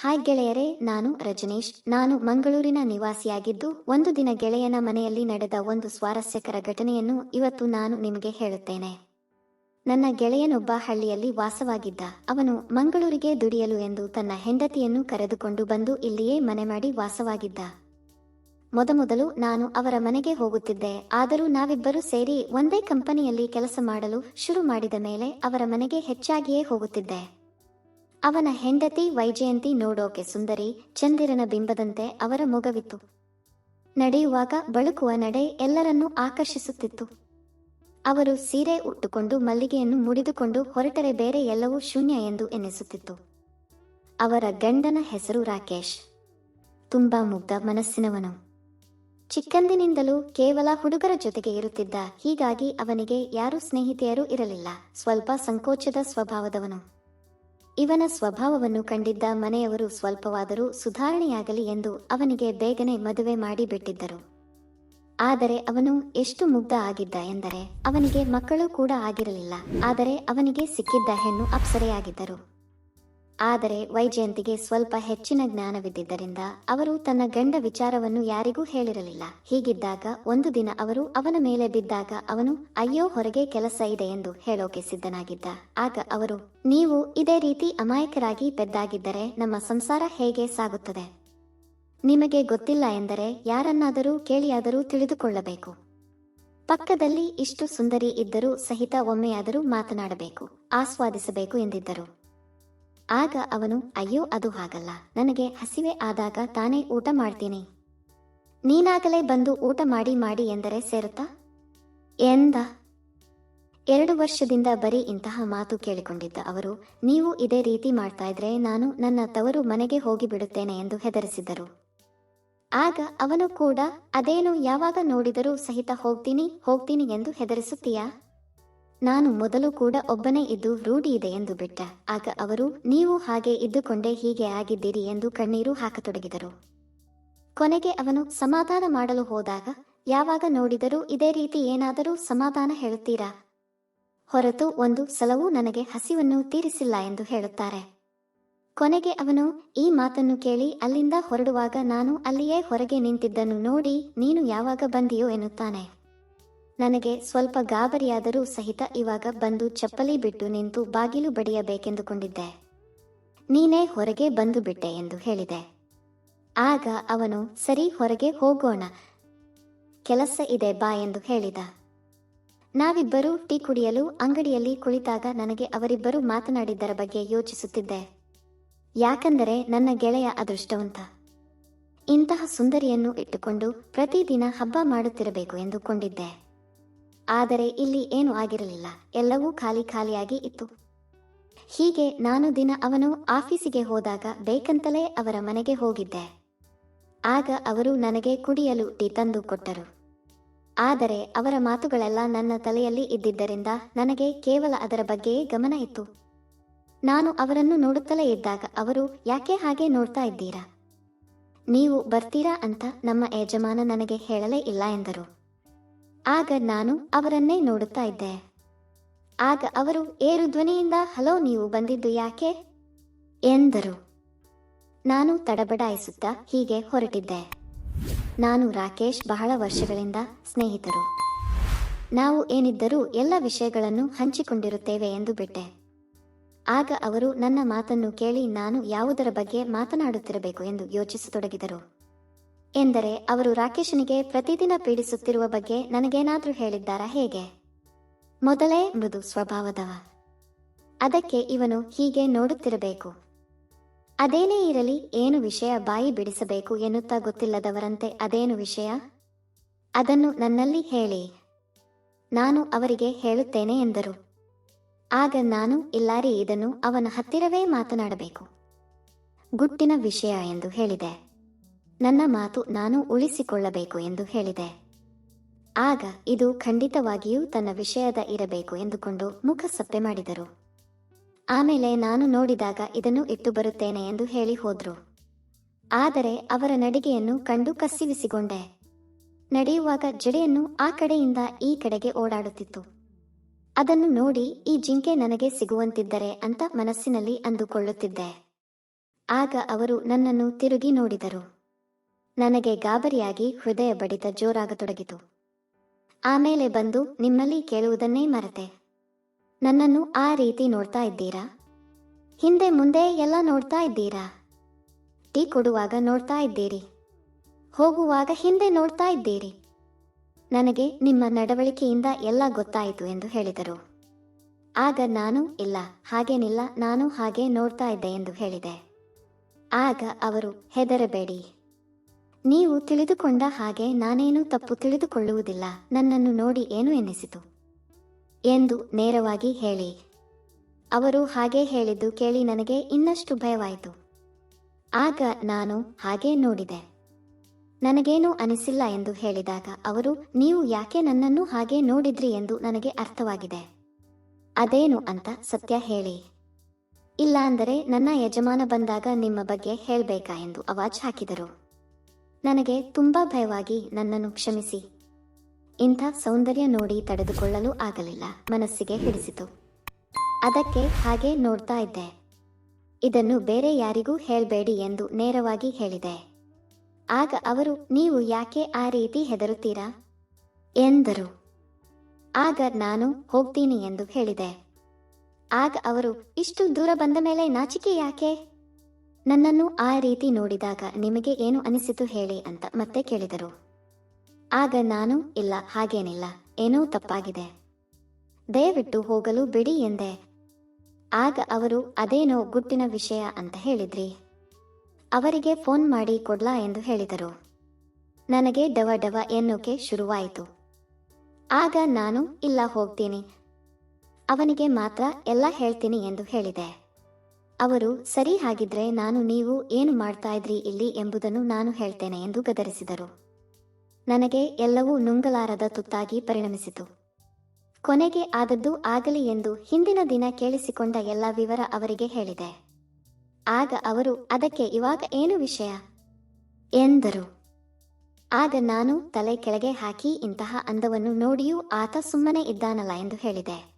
Hi ಗೆಳೆಯರೇ, ನಾನು ರಜನೀಶ್. ನಾನು ಮಂಗಳೂರಿನ ನಿವಾಸಿಯಾಗಿದ್ದು, ಒಂದು ದಿನ ಗೆಳೆಯನ ಮನೆಯಲ್ಲಿ ನಡೆದ ಒಂದು ಸ್ವಾರಸ್ಯಕರ ಘಟನೆಯನ್ನು ಇವತ್ತು ನಾನು ನಿಮಗೆ ಹೇಳುತ್ತೇನೆ. ನನ್ನ ಗೆಳೆಯನೊಬ್ಬ ಹಳ್ಳಿಯಲ್ಲಿ ವಾಸವಾಗಿದ್ದ. ಅವನು ಮಂಗಳೂರಿಗೆ ದುಡಿಯಲು ಎಂದು ತನ್ನ ಹೆಂಡತಿಯನ್ನು ಕರೆದುಕೊಂಡು ಬಂದು ಇಲ್ಲಿಯೇ ಮನೆ ಮಾಡಿ ವಾಸವಾಗಿದ್ದ. ಮೊದಮೊದಲು ನಾನು ಅವರ ಮನೆಗೆ ಹೋಗುತ್ತಿದ್ದೆ. ಆದರೂ ನಾವಿಬ್ಬರು ಸೇರಿ ಒಂದೇ ಕಂಪನಿಯಲ್ಲಿ ಕೆಲಸ ಮಾಡಲು ಶುರು ಮಾಡಿದ ಮೇಲೆ ಅವರ ಮನೆಗೆ ಹೆಚ್ಚಾಗಿಯೇ ಹೋಗುತ್ತಿದ್ದೆ. ಅವನ ಹೆಂಡತಿ ವೈಜಯಂತಿ ನೋಡೋಕೆ ಸುಂದರಿ ಚಂದಿರನ ಬಿಂಬದಂತೆ ಅವರ ಮೊಗವಿತ್ತು. ನಡೆಯುವಾಗ ಬಳುಕುವ ನಡೆ ಎಲ್ಲರನ್ನೂ ಆಕರ್ಷಿಸುತ್ತಿತ್ತು. ಅವರು ಸೀರೆ ಉಟ್ಟುಕೊಂಡು ಮಲ್ಲಿಗೆಯನ್ನು ಮುಡಿದುಕೊಂಡು ಹೊರಟರೆ ಬೇರೆ ಎಲ್ಲವೂ ಶೂನ್ಯ ಎಂದು ಎನಿಸುತ್ತಿತ್ತು. ಅವರ ಗಂಡನ ಹೆಸರು ರಾಕೇಶ್. ತುಂಬಾ ಮುಗ್ಧ ಮನಸ್ಸಿನವನು. ಚಿಕ್ಕಂದಿನಿಂದಲೂ ಕೇವಲ ಹುಡುಗರ ಜೊತೆಗೆ ಇರುತ್ತಿದ್ದ ಹೀಗಾಗಿ ಅವನಿಗೆ ಯಾರೂ ಸ್ನೇಹಿತೆಯರೂ ಇರಲಿಲ್ಲ. ಸ್ವಲ್ಪ ಸಂಕೋಚದ ಸ್ವಭಾವದವನು. ಇವನ ಸ್ವಭಾವವನ್ನು ಕಂಡಿದ್ದ ಮನೆಯವರು ಸ್ವಲ್ಪವಾದರೂ ಸುಧಾರಣೆಯಾಗಲಿ ಎಂದು ಅವನಿಗೆ ಬೇಗನೆ ಮದುವೆ ಮಾಡಿಬಿಟ್ಟಿದ್ದರು ಆದರೆ ಅವನು ಎಷ್ಟು ಮುಗ್ಧ ಆಗಿದ್ದ ಎಂದರೆ ಅವನಿಗೆ ಮಕ್ಕಳು ಕೂಡ ಆಗಿರಲಿಲ್ಲ. ಆದರೆ ಅವನಿಗೆ ಸಿಕ್ಕಿದ್ದ ಹೆಣ್ಣು ಅಪ್ಸರೆಯಾಗಿದ್ದರು. ಆದರೆ ವೈಜಯಂತಿಗೆ ಸ್ವಲ್ಪ ಹೆಚ್ಚಿನ ಜ್ಞಾನವಿದ್ದಿದ್ದರಿಂದ ಅವರು ತನ್ನ ಗಂಡ ವಿಚಾರವನ್ನು ಯಾರಿಗೂ ಹೇಳಿರಲಿಲ್ಲ. ಹೀಗಿದ್ದಾಗ ಒಂದು ದಿನ ಅವರು ಅವನ ಮೇಲೆ ಬಿದ್ದಾಗ ಅವನು, ಅಯ್ಯೋ, ಹೊರಗೆ ಕೆಲಸ ಇದೆ ಎಂದು ಹೇಳೋಕೆ ಸಿದ್ಧನಾಗಿದ್ದ. ಆಗ ಅವರು, ನೀವು ಇದೇ ರೀತಿ ಅಮಾಯಕರಾಗಿ ಪೆದ್ದಾಗಿದ್ದರೆ ನಮ್ಮ ಸಂಸಾರ ಹೇಗೆ ಸಾಗುತ್ತದೆ? ನಿಮಗೆ ಗೊತ್ತಿಲ್ಲ ಎಂದರೆ ಯಾರನ್ನಾದರೂ ಕೇಳಿಯಾದರೂ ತಿಳಿದುಕೊಳ್ಳಬೇಕು. ಪಕ್ಕದಲ್ಲಿ ಇಷ್ಟು ಸುಂದರಿ ಇದ್ದರೂ ಸಹಿತ ಒಮ್ಮೆಯಾದರೂ ಮಾತನಾಡಬೇಕು, ಆಸ್ವಾದಿಸಬೇಕು ಎಂದಿದ್ದರು. ಆಗ ಅವನು, ಅಯ್ಯೋ, ಅದು ಹಾಗಲ್ಲ. ನನಗೆ ಹಸಿವೆ ಆದಾಗ ತಾನೇ ಊಟ ಮಾಡ್ತೀನಿ. ನೀನಾಗಲೇ ಬಂದು ಊಟ ಮಾಡಿ ಮಾಡಿ ಎಂದರೆ ಸೇರುತ್ತಾ? ಎಂದ? ಎರಡು ವರ್ಷದಿಂದ ಬರೀ ಇಂತಹ ಮಾತು ಕೇಳಿಕೊಂಡಿದ್ದ ಅವರು, ನೀವು ಇದೇ ರೀತಿ ಮಾಡ್ತಾ ಇದ್ರೆ ನಾನು ನನ್ನ ತವರು ಮನೆಗೆ ಹೋಗಿ ಬಿಡುತ್ತೇನೆ ಎಂದು ಹೆದರಿಸಿದರು ಆಗ ಅವನು ಕೂಡ, ಅದೇನು ಯಾವಾಗ ನೋಡಿದರೂ ಸಹಿತ ಹೋಗ್ತೀನಿ ಹೋಗ್ತೀನಿ ಎಂದು ಹೆದರಿಸುತ್ತೀಯಾ? ನಾನು ಮೊದಲು ಕೂಡ ಒಬ್ಬನೇ ಇದ್ದು ರೂಢಿ ಇದೆ ಎಂದು ಬಿಟ್ಟ. ಆಗ ಅವರು, ನೀವು ಹಾಗೆ ಇದ್ದುಕೊಂಡೇ ಹೀಗೆ ಆಗಿದ್ದೀರಿ ಎಂದು ಕಣ್ಣೀರು ಹಾಕತೊಡಗಿದರು. ಕೊನೆಗೆ ಅವನು, ಸಮಾಧಾನ ಮಾಡಲು ಹೋದಾಗ, ಯಾವಾಗ ನೋಡಿದರೂ ಇದೇ ರೀತಿ ಏನಾದರೂ ಸಮಾಧಾನ ಹೇಳುತ್ತೀರಾ? ಹೊರತು ಒಂದು ಸಲವೂ ನನಗೆ ಹಸಿವನ್ನು ತೀರಿಸಿಲ್ಲ ಎಂದು ಹೇಳುತ್ತಾರೆ. ಕೊನೆಗೆ ಅವನು, ಈ ಮಾತನ್ನು ಕೇಳಿ ಅಲ್ಲಿಂದ ಹೊರಡುವಾಗ ನಾನು ಅಲ್ಲಿಯೇ ಹೊರಗೆ ನಿಂತಿದ್ದನ್ನು ನೋಡಿ ನೀನು ಯಾವಾಗ ಬಂದಿಯೋ ಎನ್ನುತ್ತಾನೆ. ನನಗೆ ಸ್ವಲ್ಪ ಗಾಬರಿಯಾದರೂ ಸಹಿತ ಇವಾಗ ಬಂದು ಚಪ್ಪಲಿ ಬಿಟ್ಟು ನಿಂತು ಬಾಗಿಲು ಬಡಿಯಬೇಕೆಂದುಕೊಂಡಿದ್ದೆ. ನೀನೇ ಹೊರಗೆ ಬಂದು ಬಿಟ್ಟೆ ಎಂದು ಹೇಳಿದೆ. ಆಗ ಅವನು, ಸರಿ, ಹೊರಗೆ ಹೋಗೋಣ. ಕೆಲಸ ಇದೆ ಬಾ ಎಂದು ಹೇಳಿದ. ನಾವಿಬ್ಬರೂ ಟೀ ಕುಡಿಯಲು ಅಂಗಡಿಯಲ್ಲಿ ಕುಳಿತಾಗ ನನಗೆ ಅವರಿಬ್ಬರು ಮಾತನಾಡಿದ್ದರ ಬಗ್ಗೆ ಯೋಚಿಸುತ್ತಿದ್ದೆ. ಯಾಕಂದರೆ ನನ್ನ ಗೆಳೆಯ ಅದೃಷ್ಟವಂತ. ಇಂತಹ ಸುಂದರಿಯನ್ನು ಇಟ್ಟುಕೊಂಡು ಪ್ರತಿದಿನ ಹಬ್ಬ ಮಾಡುತ್ತಿರಬೇಕು ಎಂದುಕೊಂಡಿದ್ದೆ. ಆದರೆ ಇಲ್ಲಿ ಏನು ಆಗಿರಲಿಲ್ಲ. ಎಲ್ಲವೂ ಖಾಲಿ ಖಾಲಿಯಾಗಿ ಇತ್ತು. ಹೀಗೆ ನಾನು ದಿನ ಅವನು ಆಫೀಸಿಗೆ ಹೋದಾಗ ಬೇಕಂತಲೇ ಅವರ ಮನೆಗೆ ಹೋಗಿದ್ದೆ. ಆಗ ಅವರು ನನಗೆ ಕುಡಿಯಲು ಟೀ ತಂದು ಕೊಟ್ಟರು. ಆದರೆ ಅವರ ಮಾತುಗಳೆಲ್ಲ ನನ್ನ ತಲೆಯಲ್ಲಿ ಇದ್ದಿದ್ದರಿಂದ ನನಗೆ ಕೇವಲ ಅದರ ಬಗ್ಗೆಯೇ ಗಮನ ಇತ್ತು. ನಾನು ಅವರನ್ನು ನೋಡುತ್ತಲೇ ಇದ್ದಾಗ ಅವರು, ಯಾಕೆ ಹಾಗೆ ನೋಡ್ತಾ ಇದ್ದೀರಾ? ನೀವು ಬರ್ತೀರಾ? ಅಂತ ನಮ್ಮ ಯಜಮಾನ ನನಗೆ ಹೇಳಲೇ ಇಲ್ಲ ಎಂದರು. ಆಗ ನಾನು ಅವರನ್ನೇ ನೋಡುತ್ತಾ ಇದ್ದೆ. ಆಗ ಅವರು, ಏರು ಧ್ವನಿಯಿಂದ ಹಲೋ, ನೀವು ಬಂದಿದ್ದು ಯಾಕೆ? ಎಂದರು. ನಾನು ತಡಬಡಾಯಿಸುತ್ತಾ ಹೀಗೆ ಹೊರಟಿದ್ದೆ. ನಾನು ರಾಕೇಶ್ ಬಹಳ ವರ್ಷಗಳಿಂದ ಸ್ನೇಹಿತರು. ನಾವು ಏನಿದ್ದರೂ ಎಲ್ಲ ವಿಷಯಗಳನ್ನು ಹಂಚಿಕೊಂಡಿರುತ್ತೇವೆ ಎಂದು ಬಿಟ್ಟೆ. ಆಗ ಅವರು ನನ್ನ ಮಾತನ್ನು ಕೇಳಿ ನಾನು ಯಾವುದರ ಬಗ್ಗೆ ಮಾತನಾಡುತ್ತಿರಬೇಕು ಎಂದು ಯೋಚಿಸತೊಡಗಿದರು. ಎಂದರೆ ಅವರು ರಾಕೇಶನಿಗೆ ಪ್ರತಿದಿನ ಪೀಡಿಸುತ್ತಿರುವ ಬಗ್ಗೆ ನನಗೇನಾದರೂ ಹೇಳಿದ್ದಾರಾ ಹೇಗೆ? ಮೊದಲೇ ಮೃದು ಸ್ವಭಾವದವ. ಅದಕ್ಕೆ ಇವನು ಹೀಗೆ ನೋಡುತ್ತಿರಬೇಕು. ಅದೇನೇ ಇರಲಿ, ಏನು ವಿಷಯ ಬಾಯಿ ಬಿಡಿಸಬೇಕು ಎನ್ನುತ್ತಾ ಗೊತ್ತಿಲ್ಲದವರಂತೆ ಅದೇನು ವಿಷಯ? ಅದನ್ನು ನನ್ನಲ್ಲಿ ಹೇಳಿ. ನಾನು ಅವರಿಗೆ ಹೇಳುತ್ತೇನೆ ಎಂದರು. ಆಗ ನಾನು, ಇಲ್ಲಾರಿ, ಇದನ್ನು ಅವನ ಹತ್ತಿರವೇ ಮಾತನಾಡಬೇಕು. ಗುಟ್ಟಿನ ವಿಷಯ ಎಂದು ಹೇಳಿದೆ. ನನ್ನ ಮಾತು ನಾನು ಉಳಿಸಿಕೊಳ್ಳಬೇಕು ಎಂದು ಹೇಳಿದೆ. ಆಗ ಇದು ಖಂಡಿತವಾಗಿಯೂ ತನ್ನ ವಿಷಯದ ಇರಬೇಕು ಎಂದುಕೊಂಡು ಮುಖ ಸಪ್ಪೆ ಮಾಡಿದರು. ಆಮೇಲೆ ನಾನು ನೋಡಿದಾಗ ಇದನ್ನು ಇಟ್ಟು ಬರುತ್ತೇನೆ ಎಂದು ಹೇಳಿ ಹೋದ್ರು. ಆದರೆ ಅವರ ನಡಿಗೆಯನ್ನು ಕಂಡು ಕಸಿವಿಸಿಗೊಂಡೆ ನಡೆಯುವಾಗ ಜಡೆಯನ್ನು ಆ ಕಡೆಯಿಂದ ಈ ಕಡೆಗೆ ಓಡಾಡುತ್ತಿತ್ತು. ಅದನ್ನು ನೋಡಿ ಈ ಜಿಂಕೆ ನನಗೆ ಸಿಗುವಂತಿದ್ದರೆ ಅಂತ ಮನಸ್ಸಿನಲ್ಲಿ ಅಂದುಕೊಳ್ಳುತ್ತಿದ್ದೆ. ಆಗ ಅವರು ನನ್ನನ್ನು ತಿರುಗಿ ನೋಡಿದರು. ನನಗೆ ಗಾಬರಿಯಾಗಿ ಹೃದಯ ಬಡಿತ ಜೋರಾಗತೊಡಗಿತು. ಆಮೇಲೆ ಬಂದು ನಿಮ್ಮಲ್ಲಿ ಕೇಳುವುದನ್ನೇ ಮರೆತೆ. ನನ್ನನ್ನು ಆ ರೀತಿ ನೋಡ್ತಾ ಇದ್ದೀರಾ? ಹಿಂದೆ ಮುಂದೆ ಎಲ್ಲ ನೋಡ್ತಾ ಇದ್ದೀರಾ? ಟೀ ಕೊಡುವಾಗ ನೋಡ್ತಾ ಇದ್ದೀರಿ. ಹೋಗುವಾಗ ಹಿಂದೆ ನೋಡ್ತಾ ಇದ್ದೀರಿ. ನನಗೆ ನಿಮ್ಮ ನಡವಳಿಕೆಯಿಂದ ಎಲ್ಲ ಗೊತ್ತಾಯಿತು ಎಂದು ಹೇಳಿದರು. ಆಗ ನಾನು ಇಲ್ಲ, ಹಾಗೇನಿಲ್ಲ, ನಾನು ಹಾಗೆ ನೋಡ್ತಾ ಇದ್ದೆ ಎಂದು ಹೇಳಿದೆ. ಆಗ ಅವರು ಹೆದರಬೇಡಿ. ನೀವು ತಿಳಿದುಕೊಂಡ ಹಾಗೆ ನಾನೇನು ತಪ್ಪು ತಿಳಿದುಕೊಳ್ಳುವುದಿಲ್ಲ. ನನ್ನನ್ನು ನೋಡಿ ಏನು ಎನ್ನಿಸಿತು ಎಂದು ನೇರವಾಗಿ ಹೇಳಿ. ಅವರು ಹಾಗೆ ಹೇಳಿದ್ದು ಕೇಳಿ ನನಗೆ ಇನ್ನಷ್ಟು ಭಯವಾಯಿತು. ಆಗ ನಾನು ಹಾಗೆ ನೋಡಿದೆ. ನನಗೇನೂ ಅನಿಸಿಲ್ಲ ಎಂದು ಹೇಳಿದಾಗ ಅವರು, ನೀವು ಯಾಕೆ ನನ್ನನ್ನು ಹಾಗೆ ನೋಡಿದ್ರಿ ಎಂದು ನನಗೆ ಅರ್ಥವಾಗಿದೆ. ಅದೇನು ಅಂತ ಸತ್ಯ ಹೇಳಿ. ಇಲ್ಲ ಅಂದರೆ ನನ್ನ ಯಜಮಾನ ಬಂದಾಗ ನಿಮ್ಮ ಬಗ್ಗೆ ಹೇಳಬೇಕಾ ಎಂದು ಅವಾಜ್ ಹಾಕಿದರು. ನನಗೆ ತುಂಬಾ ಭಯವಾಗಿ ನನ್ನನ್ನು ಕ್ಷಮಿಸಿ. ಇಂಥ ಸೌಂದರ್ಯ ನೋಡಿ ತಡೆದುಕೊಳ್ಳಲು ಆಗಲಿಲ್ಲ. ಮನಸ್ಸಿಗೆ ಹಿಡಿಸಿತು. ಅದಕ್ಕೆ ಹಾಗೆ ನೋಡ್ತಾ ಇದ್ದೆ. ಇದನ್ನು ಬೇರೆ ಯಾರಿಗೂ ಹೇಳಬೇಡಿ ಎಂದು ನೇರವಾಗಿ ಹೇಳಿದೆ. ಆಗ ಅವರು, ನೀವು ಯಾಕೆ ಆ ರೀತಿ ಹೆದರುತ್ತೀರಾ? ಎಂದರು. ಆಗ ನಾನು ಹೋಗ್ತೀನಿ ಎಂದು ಹೇಳಿದೆ. ಆಗ ಅವರು, ಇಷ್ಟು ದೂರ ಬಂದ ಮೇಲೆ ನಾಚಿಕೆ ಯಾಕೆ? ನನ್ನನ್ನು ಆ ರೀತಿ ನೋಡಿದಾಗ ನಿಮಗೆ ಏನು ಅನಿಸಿತು ಹೇಳಿ ಅಂತ ಮತ್ತೆ ಕೇಳಿದರು. ಆಗ ನಾನು, ಇಲ್ಲ, ಹಾಗೇನಿಲ್ಲ, ಏನೋ ತಪ್ಪಾಗಿದೆ. ದಯವಿಟ್ಟು ಹೋಗಲು ಬಿಡಿ ಎಂದೆ. ಆಗ ಅವರು, ಅದೇನೋ ಗುಟ್ಟಿನ ವಿಷಯ ಅಂತ ಹೇಳಿದ್ರಿ. ಅವರಿಗೆ ಫೋನ್ ಮಾಡಿ ಕೊಡ್ಲಾ ಎಂದು ಹೇಳಿದರು. ನನಗೆ ಡವ ಡವ ಎನ್ನುಕೆ ಶುರುವಾಯಿತು. ಆಗ ನಾನು, ಇಲ್ಲ, ಹೋಗ್ತೀನಿ. ಅವನಿಗೆ ಮಾತ್ರ ಎಲ್ಲ ಹೇಳ್ತೀನಿ ಎಂದು ಹೇಳಿದೆ. ಅವರು, ಸರಿ ಹಾಗಿದ್ರೆ ನಾನು ನೀವು ಏನು ಮಾಡ್ತಾ ಇದ್ರಿ ಇಲ್ಲಿ ಎಂಬುದನ್ನು ನಾನು ಹೇಳ್ತೇನೆ ಎಂದು ಗದರಿಸಿದರು. ನನಗೆ ಎಲ್ಲವೂ ನುಂಗಲಾರದ ತುತ್ತಾಗಿ ಪರಿಣಮಿಸಿತು. ಕೊನೆಗೆ ಆದದ್ದು ಆಗಲಿ ಎಂದು ಹಿಂದಿನ ದಿನ ಕೇಳಿಸಿಕೊಂಡ ಎಲ್ಲ ವಿವರ ಅವರಿಗೆ ಹೇಳಿದೆ. ಆಗ ಅವರು, ಅದಕ್ಕೆ ಇವಾಗ ಏನು ವಿಷಯ? ಎಂದರು. ಆಗ ನಾನು ತಲೆ ಕೆಳಗೆ ಹಾಕಿ ಇಂತಹ ಅಂದವನ್ನು ನೋಡಿಯೂ ಆತ ಸುಮ್ಮನೆ ಇದ್ದಾನಲ್ಲ ಎಂದು ಹೇಳಿದೆ.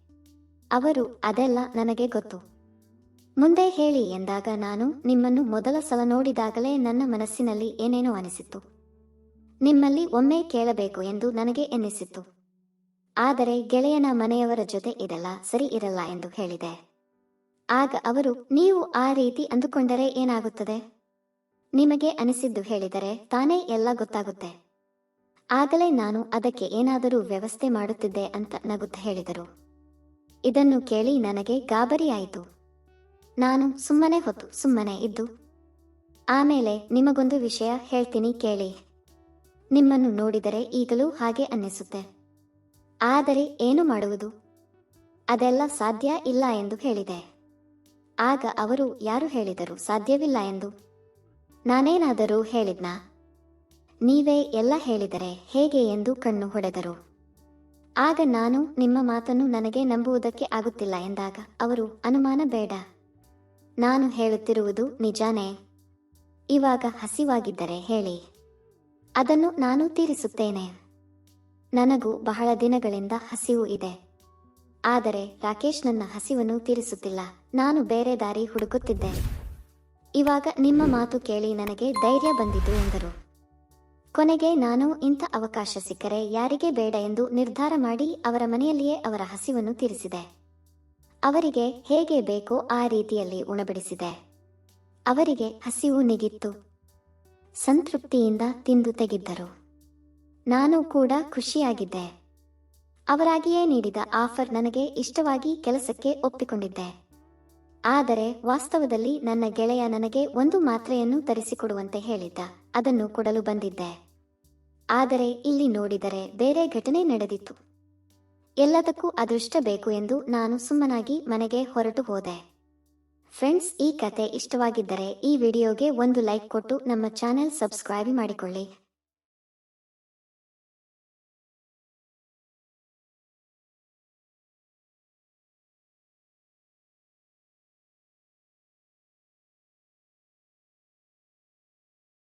ಅವರು, ಅದೆಲ್ಲ ನನಗೆ ಗೊತ್ತು. ಮುಂದೆ ಹೇಳಿ ಎಂದಾಗ ನಾನು ನಿಮ್ಮನ್ನು ಮೊದಲ ಸಲ ನೋಡಿದಾಗಲೇ ನನ್ನ ಮನಸ್ಸಿನಲ್ಲಿ ಏನೇನೋ ಅನಿಸಿತ್ತು. ನಿಮ್ಮಲ್ಲಿ ಒಮ್ಮೆ ಕೇಳಬೇಕು ಎಂದು ನನಗೆ ಎನ್ನಿಸಿತು ಆದರೆ ಗೆಳೆಯನ ಮನೆಯವರ ಜೊತೆ ಇದೆಲ್ಲ ಸರಿ ಇರಲ್ಲ ಎಂದು ಹೇಳಿದೆ. ಆಗ ಅವರು, ನೀವು ಆ ರೀತಿ ಅಂದುಕೊಂಡರೆ ಏನಾಗುತ್ತದೆ? ನಿಮಗೆ ಅನಿಸಿದ್ದು ಹೇಳಿದರೆ ತಾನೇ ಎಲ್ಲ ಗೊತ್ತಾಗುತ್ತೆ. ಆಗಲೇ ನಾನು ಅದಕ್ಕೆ ಏನಾದರೂ ವ್ಯವಸ್ಥೆ ಮಾಡುತ್ತಿದ್ದೆ ಅಂತ ನಗುತ್ತ ಹೇಳಿದರು. ಇದನ್ನು ಕೇಳಿ ನನಗೆ ಗಾಬರಿಯಾಯಿತು. ನಾನು ಸುಮ್ಮನೆ ಹೊತ್ತು ಸುಮ್ಮನೆ ಇದ್ದು. ಆಮೇಲೆ ನಿಮಗೊಂದು ವಿಷಯ ಹೇಳ್ತೀನಿ ಕೇಳಿ. ನಿಮ್ಮನ್ನು ನೋಡಿದರೆ ಈಗಲೂ ಹಾಗೆ ಅನ್ನಿಸುತ್ತೆ. ಆದರೆ ಏನು ಮಾಡುವುದು? ಅದೆಲ್ಲ ಸಾಧ್ಯ ಇಲ್ಲ ಎಂದು ಹೇಳಿದೆ. ಆಗ ಅವರು ಯಾರು ಹೇಳಿದರು ಸಾಧ್ಯವಿಲ್ಲ ಎಂದು? ನಾನೇನಾದರೂ ಹೇಳಿದ್ನಾ? ನೀವೇ ಎಲ್ಲ ಹೇಳಿದರೆ ಹೇಗೆ ಎಂದು ಕಣ್ಣು ಹೊಡೆದರು. ಆಗ ನಾನು ನಿಮ್ಮ ಮಾತನ್ನು ನನಗೆ ನಂಬುವುದಕ್ಕೆ ಆಗುತ್ತಿಲ್ಲ ಎಂದಾಗ ಅವರು, ಅನುಮಾನ ಬೇಡ. ನಾನು ಹೇಳುತ್ತಿರುವುದು ನಿಜಾನೇ? ಇವಾಗ ಹಸಿವಾಗಿದ್ದರೆ ಹೇಳಿ. ಅದನ್ನು ನಾನು ತೀರಿಸುತ್ತೇನೆ. ನನಗೂ ಬಹಳ ದಿನಗಳಿಂದ ಹಸಿವು ಇದೆ. ಆದರೆ ರಾಕೇಶ್ ನನ್ನ ಹಸಿವನ್ನು ತೀರಿಸುತ್ತಿಲ್ಲ. ನಾನು ಬೇರೆ ದಾರಿ ಹುಡುಕುತ್ತಿದ್ದೆ. ಇವಾಗ ನಿಮ್ಮ ಮಾತು ಕೇಳಿ ನನಗೆ ಧೈರ್ಯ ಬಂದಿತು ಎಂದರು. ಕೊನೆಗೆ ನಾನು ಇಂಥ ಅವಕಾಶ ಸಿಕ್ಕರೆ ಯಾರಿಗೆ ಬೇಡ ಎಂದು ನಿರ್ಧಾರ ಮಾಡಿ ಅವರ ಮನೆಯಲ್ಲಿಯೇ ಅವರ ಹಸಿವನ್ನು ತೀರಿಸಿದೆ. ಅವರಿಗೆ ಹೇಗೆ ಬೇಕೋ ಆ ರೀತಿಯಲ್ಲಿ ಉಣಬಡಿಸಿದೆ. ಅವರಿಗೆ ಹಸಿವು ನೆಗಿತ್ತು. ಸಂತೃಪ್ತಿಯಿಂದ ತಿಂದು ತೆಗಿದ್ದರು. ನಾನು ಕೂಡ ಖುಷಿಯಾಗಿದ್ದೆ. ಅವರಾಗಿಯೇ ನೀಡಿದ ಆಫರ್ ನನಗೆ ಇಷ್ಟವಾಗಿ ಕೆಲಸಕ್ಕೆ ಒಪ್ಪಿಕೊಂಡಿದ್ದೆ. ಆದರೆ ವಾಸ್ತವದಲ್ಲಿ ನನ್ನ ಗೆಳೆಯ ನನಗೆ ಒಂದು ಮಾತ್ರೆಯನ್ನು ತರಿಸಿಕೊಡುವಂತೆ ಹೇಳಿದ್ದ. ಅದನ್ನು ಕೊಡಲು ಬಂದಿದ್ದೆ. ಆದರೆ ಇಲ್ಲಿ ನೋಡಿದರೆ ಬೇರೆ ಘಟನೆ ನಡೆದಿತ್ತು. ಎಲ್ಲದಕ್ಕೂ ಅದೃಷ್ಟ ಬೇಕು ಎಂದು ನಾನು ಸುಮ್ಮನಾಗಿ ಮನೆಗೆ ಹೊರಟು ಹೋದೆ. ಫ್ರೆಂಡ್ಸ್, ಈ ಕತೆ ಇಷ್ಟವಾಗಿದ್ದರೆ ಈ ವಿಡಿಯೋಗೆ ಒಂದು ಲೈಕ್ ಕೊಟ್ಟು ನಮ್ಮ ಚಾನೆಲ್ ಸಬ್ಸ್ಕ್ರೈಬ್ ಮಾಡಿಕೊಳ್ಳಿ.